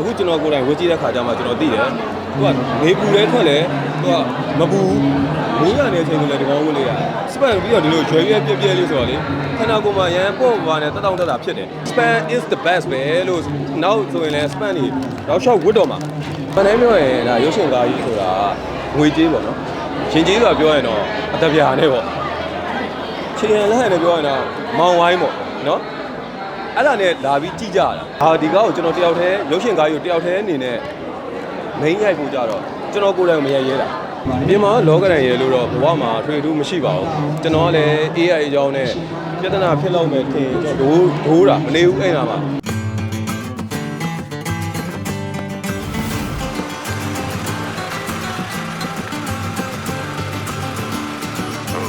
အခုကျွန်တော်ကိုယ်တိုင်ဝေကြည့်တဲ့ခါကျမှကျွန်တော်သိတယ်သူကနေပူလဲထွက်လဲသူကမပူဘူးမိုးရနေတဲ့အချိန်ကလည်းဒီကောင်းဝင်လေးရစပန်ပြီးတော့ဒီလိုရွယ်ရွယ်ပြက်ပြက်လေးဆိုတော့လေခန္ဓာကိုယ်မှာရန်ပေါ့ပါနဲ့တက်တောင့်တက်တာဖြစ်တယ် span is the best ပဲလို့နောက်ဆိုရင်လည်း span တွေတော့ရှောက်ဝတ်တော့မှာမနိုင်ပြောရင်ဒါရုပ်ရှင်ကားကြီးဆိုတာငွေကြေးပေါ့နော်ရှင်ကြေးဆိုတာပြောရင်တော့အတပြာနဲ့ပေါ့ချင်ရလက်နဲ့ပြောရင်တော့မောင်ဝိုင်းပေါ့နော် အဲ့ဒါနဲ့လာပြီးကြည့်ကြရတာ။အာဒီကားကိုကျွန်တော်တယောက်တည်းရုပ်ရှင်ကားကြီးကိုတယောက်တည်းအနေနဲ့ main ရိုက်ဖို့ကြတော့ကျွန်တော်ကိုယ်တိုင်မရိုက်ရဲတာ။ပြင်မှာလောကရန်ရဲလို့တော့ဘဝမှာထွေထူးမရှိပါဘူး။ကျွန်တော်ကလည်း AI အကြောင်းနဲ့ပြဿနာဖြစ်လောက်မယ်ထင်ကျွန်တော်ဒိုးဒိုးတာမနေဘူးအဲ့ဒါမှ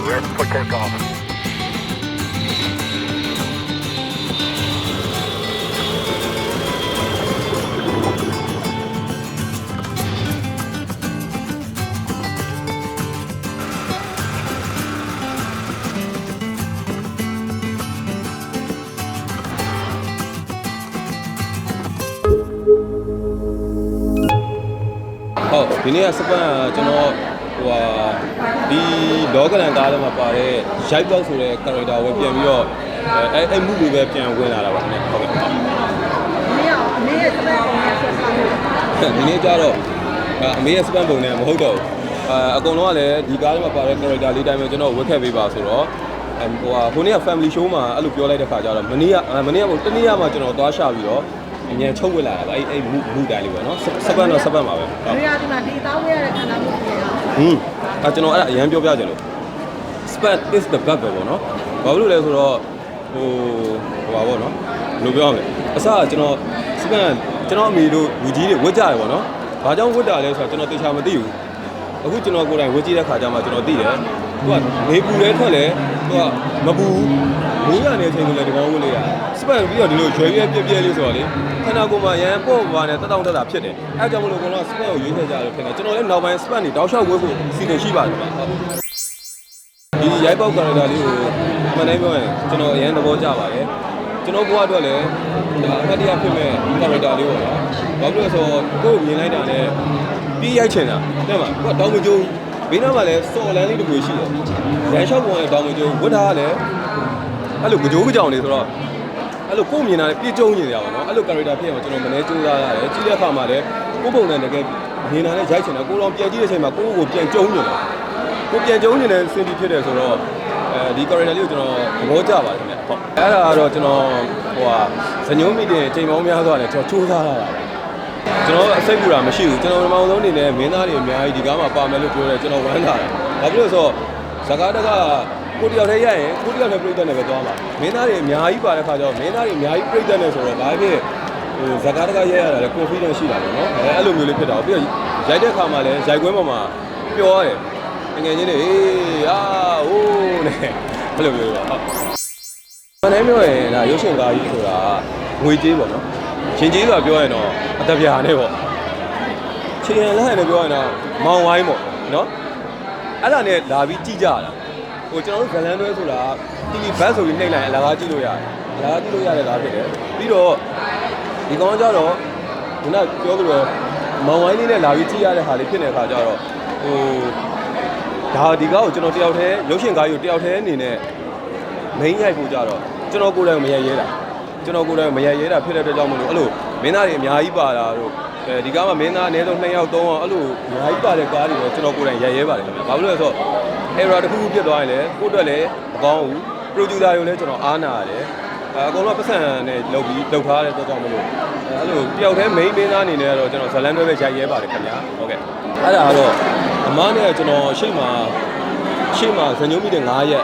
Red for takeoff. ဒီနေ့ကစပန်ကကျွန်တော်ဟိုဟာဒီလောကရန်ကားထဲမှာပါတဲ့ရိုက်ပေါက်ဆိုတဲ့ character ပဲပြန်ပြီးတော့အဲအဲ့အဲ့မှုတွေပဲပြန်ဝင်လာတာပါခင်ဗျဟုတ်ကဲ့ဟုတ်မင်းရောအမေရဲ့စပယ်ပုံနဲ့ဆက်ဆောင်လို့ဒီနေ့ကျတော့အဲအမေရဲ့ spam ပုံနဲ့မဟုတ်တော့ဘူးအဲအကုန်လုံးကလည်းဒီကားထဲမှာပါတဲ့ character လေးတိုင်းပဲကျွန်တော်ဝတ်ခဲ့ပေးပါဆိုတော့အဲဟိုဟာခုနေ့က family show မှာအဲ့လိုပြောလိုက်တဲ့ခါကျတော့မနေ့ကအဲမနေ့ကမဟုတ်တနေ့ကမှကျွန်တော်သွားရှာပြီးတော့ အញ្ញံချုပ်ဝစ်လာတာပါအဲ့အဲ့မူမူတိုင်းလေးပေါ့နော်စပတ်တော့စပတ်မှာပဲဟုတ်ဒီကဒီမှာဒီတောင်းရတဲ့ခန္ဓာမျိုးတွေရောဟွန်းအဲကျွန်တော်အဲ့ဒါအရင်ပြောပြကြလို့ spat is the best ပဲပေါ့နော်ဘာလို့လဲဆိုတော့ဟိုဟိုပါပေါ့နော်ဘယ်လိုပြောရမလဲအစကကျွန်တော်စပတ်ကျွန်တော်အမေတို့လူကြီးတွေဝတ်ကြတယ်ပေါ့နော်ဘာကြောင့်ဝတ်တာလဲဆိုတော့ကျွန်တော်တေချာမသိဘူးအခုကျွန်တော်ကိုယ်တိုင်ဝတ်ကြည့်တဲ့ခါကျမှကျွန်တော်သိတယ် သူကနေပူလဲထွက်လဲသူကမပူဘူးမိုးရနေတဲ့အချိန်ကလည်းဒီကောင်းဝင်လေးရစပန်ပြီးတော့ဒီလိုရွယ်ရွယ်ပြက်ပြက်လေးဆိုတော့လေခန္ဓာကိုယ်မှာရန်ပေါ့ပါနဲ့တက်တောင့်တက်တာဖြစ်တယ်အဲကြောင့်မလို့ကျွန်တော်စပန်ကိုရွေးချယ်ကြလို့ဖြစ်တယ်ကျွန်တော်လည်းနောက်ပိုင်းစပန်တွေတောက်လျှောက်ဝတ်ဖို့စီစဉ်ရှိပါတယ်ဗျဟုတ်ဒီရိုက်ပေါက်ကာရတာလေးကိုအမှန်တိုင်းပြောရင်ကျွန်တော်အရင်သဘောကျပါတယ်ကျွန်တော်ဘဝအတွက်လည်းဒါအမှတ်တရဖြစ်မဲ့ကာရတာလေးပေါ့နော်ဘာလို့လဲဆိုတော့ကိုယ်မြင်လိုက်တာနဲ့ပြီးရိုက်ချင်တာတဲ့မှာကိုကတောင်းမကျိုး ဘေးနားမှာလည်းစော်လန်းလေးတစ်ခုရှိတယ်ရန်လျှောက်ပေါ်ရင်တောင်းမကျိုးဝတ်ထားရတယ်အဲ့လိုကြိုးကြောင်နေဆိုတော့အဲ့လိုကိုယ်မြင်တာနဲ့ပြည့်ကျုံနေကြပါတော့အဲ့လိုကာရတာဖြစ်အောင်ကျွန်တော်မနေကြိုးစားရတယ်ကြည့်တဲ့အခါမှာလည်းကိုယ်ပုံနဲ့တကယ်မြင်တာနဲ့ရိုက်ချင်တာကိုယ်တော်ပြန်ကြည့်တဲ့အချိန်မှာကိုယ့်ကိုယ်ပြန်ကျုံနေတယ်ကိုပြန်ကျုံနေတဲ့စင်တီဖြစ်တယ်ဆိုတော့အဲဒီ character လေးကိုကျွန်တော်သဘောကျပါတယ်ခင်ဗျဟုတ်အဲ့ဒါကတော့ကျွန်တော်ဟိုဟာဇညုံးမိတဲ့ချိန်ပေါင်းများစွာနဲ့ကျွန်တော်စူးစမ်းလာတာပါ ကျွန်တော်အစိတ်ပူတာမရှိဘူးကျွန်တော်ပထမဆုံးအနေနဲ့မင်းသားတွေအများကြီးဒီကားမှာပါမယ်လို့ပြောတယ်ကျွန်တော်ဝမ်းသာတယ်ဘာဖြစ်လို့လဲဆိုတော့ဇကာတကကိုတယောက်တည်းရရင်ကိုတယောက်တည်းပြိတ္တနဲ့ပဲသွားမှာမင်းသားတွေအများကြီးပါတဲ့ခါကျတော့မင်းသားတွေအများကြီးပြိတ္တနဲ့ဆိုတော့ဘာဖြစ်ဟိုဇကာတကရရတာလေ confidence ရှိတာပေါ့နော်အဲအဲ့လိုမျိုးလေးဖြစ်တာပြီးတော့ရိုက်တဲ့ခါမှာလည်းရိုက်ခွဲပေါ်မှာပျော်ရတယ်ငယ်ချင်းတွေအေးအာဟိုးနဲ့ဘယ်လိုမျိုးလဲဟုတ်မနိုင်ပြောရင်ဒါရုပ်ရှင်ကားကြီးဆိုတာငွေကြေးပေါ့နော်ရှင်ကြေးဆိုတာပြောရင်တော့ အတပြာနဲ့ပေါ့ချင်ရလက်နဲ့ပြောရင်တော့မောင်ဝိုင်းပေါ့နော်အဲ့ဒါနဲ့လာပြီးကြည့်ကြရတာဟိုကျွန်တော်တို့ဇလန်တွဲဆိုတာ TV ဘတ်ဆိုပြီးနှိမ့်လိုက်အလားကြည့်လို့ရတယ်အလားကြည့်လို့ရတယ်လားဖြစ်တယ်ပြီးတော့ဒီကောင်ကြတော့ခုနပြောသလိုမောင်ဝိုင်းလေးနဲ့လာပြီးကြည့်ရတဲ့ဟာလေးဖြစ်နေတဲ့အခါကျတော့ဟိုဒါဒီကားကိုကျွန်တော်တယောက်တည်းရုပ်ရှင်ကားကြီးကိုတယောက်တည်းအနေနဲ့ main ရိုက်ဖို့ကြတော့ကျွန်တော်ကိုယ်တိုင်မရိုက်ရဲတာကျွန်တော်ကိုယ်တိုင်မရိုက်ရဲတာဖြစ်တဲ့အတွက်ကြောင့်မလို့အဲ့လို မင်းသားတွေအများကြီးပါတာတို့အဲဒီကားမှာမင်းသားအနည်းဆုံး2ယောက်3ယောက်အဲ့လိုအများကြီးပါတဲ့ကားတွေတော့ကျွန်တော်ကိုယ်တိုင်ရိုက်ရဲပါတယ်ခင်ဗျာဘာလို့လဲဆိုတော့ error တစ်ခုခုဖြစ်သွားရင်လည်းကိုယ့်အတွက်လည်းမကောင်းဘူး producer တွေလည်းကျွန်တော်အားနာရတယ်အဲအကုန်လုံးပတ်စံနဲ့လုပ်ပြီးလုပ်ထားတဲ့အတွက်ကြောင့်မလို့အဲ့လိုတယောက်တည်း main မင်းသားအနေနဲ့ကတော့ကျွန်တော်ဇလန်တွဲပဲရိုက်ရဲပါတယ်ခင်ဗျာဟုတ်ကဲ့အဲ့ဒါကတော့အမားနဲ့ကျွန်တော်ရှေ့မှာရှေ့မှာဇညုံးမိတဲ့9ရက်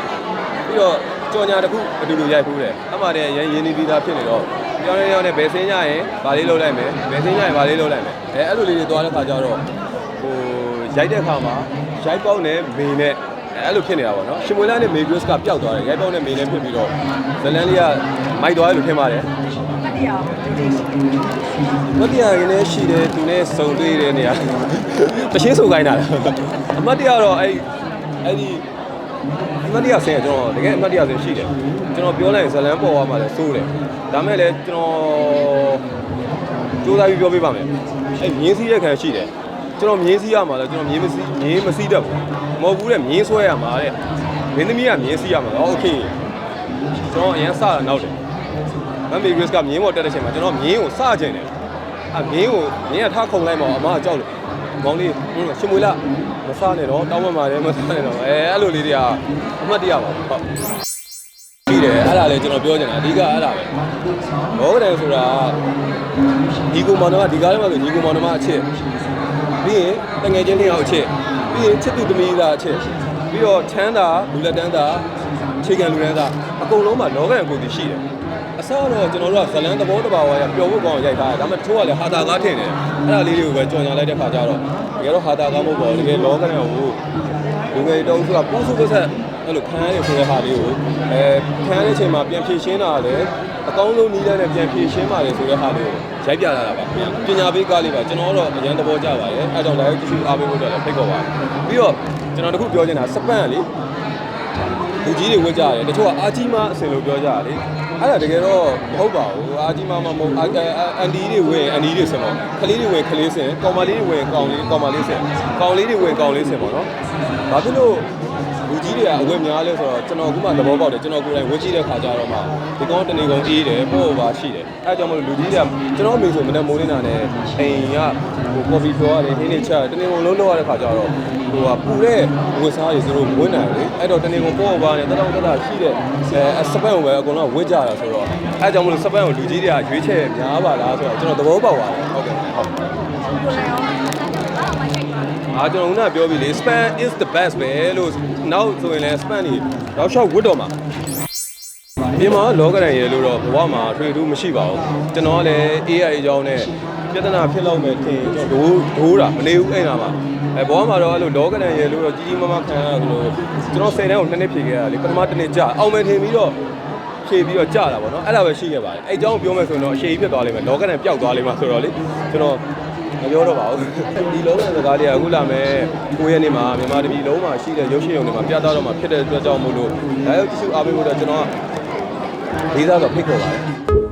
ပြီးတော့ကြော်ညာတစ်ခုအတူတူရိုက်ဖူးတယ်အမှလည်းရန်ရင်းနေပြီးသားဖြစ်နေတော့ ကြောင်နေကြောင်နေဘယ်စင်းကြရင်ဗာလေးလုပ်လိုက်မယ်ဘယ်စင်းကြရင်ဗာလေးလုပ်လိုက်မယ်အဲအဲ့လိုလေးတွေသွားတဲ့ခါကျတော့ဟိုရိုက်တဲ့ခါမှာရိုက်ပေါက်နဲ့မေနဲ့အဲ့လိုဖြစ်နေတာပေါ့နော်ရှင်မွေလာနဲ့မေဂရုစ်ကပျောက်သွားတယ်ရိုက်ပေါက်နဲ့မေနဲ့ဖြစ်ပြီးတော့ဇလန်လေးကမိုက်သွားတယ်လို့ထင်ပါတယ်မတရားမတရားရင်လည်းရှိတယ်သူနဲ့စုံတွေ့တဲ့နေရာတရှင်းဆိုခိုင်းတာလားအမတ်တရားတော့အဲ့အဲ့ဒီ အမတ်တရားဆင်းကကျွန်တော်တကယ်အမတ်တရားဆင်းရှိတယ်ကျွန်တော်ပြောလိုက်ရင်ဇလန်းပေါ်သွားမှလည်းစိုးတယ်ဒါမဲ့လည်းကျွန်တော် စူးစမ်းပြီးပြောပြပါမယ်အဲ့မြင်းစည်းတဲ့ခံရှိတယ်ကျွန်တော်မြင်းစည်းရမှာလဲကျွန်တော်မြင်းမစည်းမြင်းမစည်းတတ်ဘူးမဟုတ်ဘူးတဲ့မြင်းဆွဲရမှာတဲ့မင်းသမီးကမြင်းစည်းရမှာโอเคကျွန်တော်အရင်စတာနောက်တယ်မမ်မီဂရစ်ကမြင်းပေါ်တက်တဲ့ချိန်မှာကျွန်တော်မြင်းကိုစကျင်တယ်အမြင်းကိုမြင်းကထားခုံလိုက်မှာအမကကြောက်လို့ ကောင်းလေးရှင်မွေလာမစနဲ့တော့တောင်းပန်ပါတယ်မစနဲ့တော့အဲအဲ့လိုလေးတွေကအမှတ်တရပါဟုတ်ရှိတယ်အဲ့ဒါလည်းကျွန်တော်ပြောချင်တာအဓိကအဲ့ဒါပဲဘောဂဒန်ဆိုတာဒီကူမောင်နှမဒီကားထဲမှာဆိုဒီကူမောင်နှမအချစ်ပြီးရင်တငယ်ချင်းနှစ်ယောက်အချစ်ပြီးရင်ချစ်သူသမီးသားအချစ်ပြီးတော့ချမ်းသာလူလက်တန်းသာအခြေခံလူတန်းသာအကုန်လုံးမှာလောကရန်ကိုယ်တည်ရှိတယ်အ စတော့ကျွန်တော်တို့ကဇလန်းသဘောတဘာဝရပျော်ဖို့ကောင်းအောင်ရိုက်ထားတယ်ဒါပေမဲ့တချို့ကလည်းဟာတာကားထင်တယ်အဲ့ဒါလေးတွေကိုပဲကြော်ညာလိုက်တဲ့ခါကျတော့တကယ်တော့ဟာတာကားမဟုတ်ပါဘူးတကယ်လောကရန်ကိုလူငယ်တောင်စုကပိုးစုပဆက်အဲ့လိုခံရတဲ့ဆိုတဲ့ဟာလေးကိုအဲခံရတဲ့အချိန်မှာပြန်ဖြည့်ရှင်းတာလည်းအကောင်းဆုံးနည်းနဲ့ပြန်ဖြည့်ရှင်းပါလေဆိုတဲ့ဟာလေးကိုရိုက်ပြလာတာပါပညာပေးကားလေးပါကျွန်တော်တော့အရန်သဘောကျပါတယ်အဲကြောင့်လည်းကြည့်အားပေးဖို့အတွက်လည်းဖိတ်ခေါ်ပါတယ်ပြီးတော့ကျွန်တော်တခုပြောချင်တာစပန့်လေလူကြီးတွေဝတ်ကြတယ်တချို့ကအာကြီးမအစင်လို့ပြောကြတယ်လေ အဲ့ဒါတကယ်တော့မဟုတ်ပါဘူးအာကြီးမမမဟုတ်အအန်ဒီတွေဝင်အန်ဒီတွေစင်တော့ကလေးတွေဝင်ကလေးစင်ကောင်မလေးတွေဝင်ကောင်လေးကောင်မလေးစင်ကောင်လေးတွေဝင်ကောင်လေးစင်ပေါ့နော်ဘာဖြစ်လို့ လူကြီးတွေကအဝတ်များလဲဆိုတော့ကျွန်တော်အခုမှသဘောပေါက်တယ်ကျွန်တော်ကိုယ်တိုင်ဝတ်ကြည့်တဲ့ခါကျတော့မှဒီကောင်တနေကုန်အေးတယ်ပို့ပါရှိတယ်အဲအကြောင့်မလို့လူကြီးတွေကကျွန်တော်မိဆိုမနေ့မိုးနေတာနဲ့အိမ်ကဟိုကော်ဖီပြောရတယ်ဟင်းနေချက်တနေကုန်လုံးလောက်ရတဲ့ခါကျတော့ဟိုကပူတဲ့ဝတ်စားတွေသူတို့ဝတ်နိုင်တယ်အဲ့တော့တနေကုန်ပို့ပါနဲ့တတောင်တတာရှိတဲ့အဲစပန့်ကိုပဲအကုန်လုံးဝတ်ကြတာဆိုတော့အဲအကြောင့်မလို့စပန့်ကိုလူကြီးတွေကရွေးချယ်များပါလားဆိုတော့ကျွန်တော်သဘောပေါက်ပါတယ်ဟုတ်ကဲ့ဟုတ်ကိုလည်းရော အားကျွန်တော်ကပြောပြီလေ span is the best ပဲလို့နောက်ဆိုရင်လည်း span ကြီးတော့ short ဝတ်တော့မှာဒီမှာလောကရန်ရေလို့တော့ဘဝမှာထွေထူးမရှိပါဘူးကျွန်တော်ကလည်း AI အကြောင်းနဲ့ပြဿနာဖြစ်လောက်မယ်ထင်ကျွန်တော်ဒိုးဒိုးတာမနေဘူးအဲ့နာမှာအဲဘဝမှာတော့အဲ့လိုလောကရန်ရေလို့တော့ကြီးကြီးမားမားခံရတယ်လို့ကျွန်တော်10တန်းကိုနှစ်နှစ်ဖြေခဲ့ရတာလေပထမတစ်နှစ်ကြာအောင်မယ်ထင်ပြီးတော့ဖြေပြီးတော့ကြာတာပေါ့နော်အဲ့ဒါပဲရှိခဲ့ပါတယ်အဲ့အကြောင်းပြောမယ်ဆိုရင်တော့အရှိကြီးဖြစ်သွားလိမ့်မယ်လောကရန်ပျောက်သွားလိမ့်မှာဆိုတော့လေကျွန်တော် မပြောတော့ပါဘူးဒီလုံးတဲ့စကားလေးကအခုလာမယ်ကိုရက်နေ့မှာမြန်မာတပြည်လုံးမှာရှိတဲ့ရုပ်ရှင်ရုံတွေမှာပြသတော့မှာဖြစ်တဲ့အတွက်ကြောင့်မို့လို့ဒါရောက်ကြည့်ရှုအားပေးဖို့တော့ကျွန်တော်ကလေးစားတော့ဖိတ်ခေါ်ပါတယ်